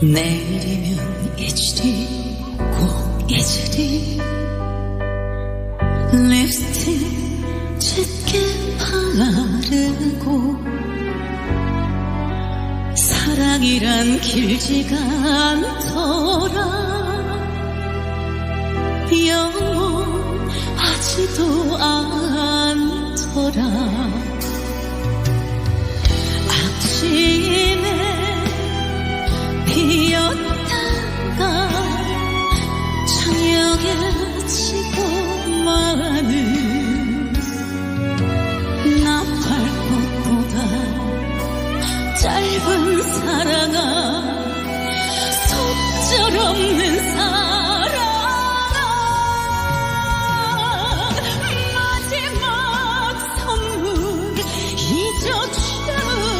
내일이면 잊으리 꼭 잊으리. 립스틱 짙게 바르고 사랑이란 길지가 않더라. 영원하지도 않더 짧은 사랑아 속절없는 사랑아. 마지막 선물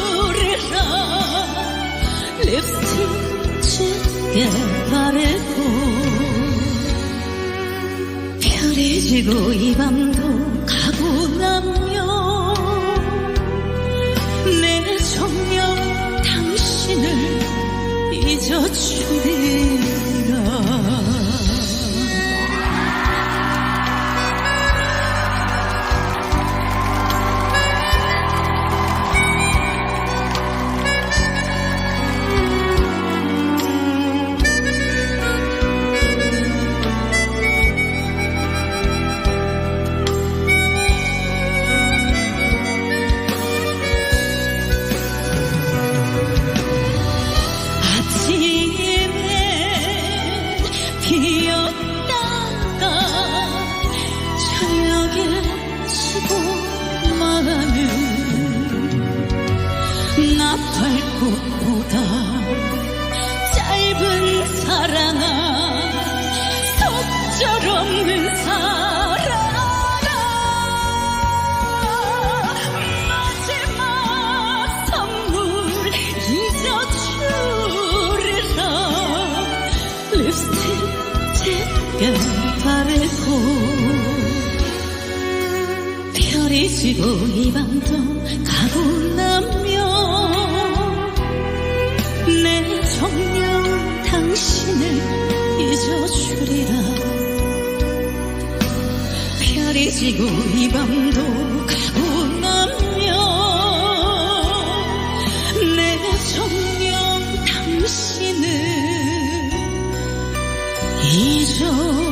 잊어주리라. 립스틱 짙게 바르고 별이 지고 이 밤도 가고 나 잊어 나팔꽃보다 짧은 사랑아 속절없는 사랑아. 마지막 선물 잊어주리라. 립스틱 짙게 바르고 별이 지고 이 밤도 가고 나면 정녕 당신을 잊어주리라. 별이 지고 이 밤도 가고 나면 내 정녕 당신을 잊어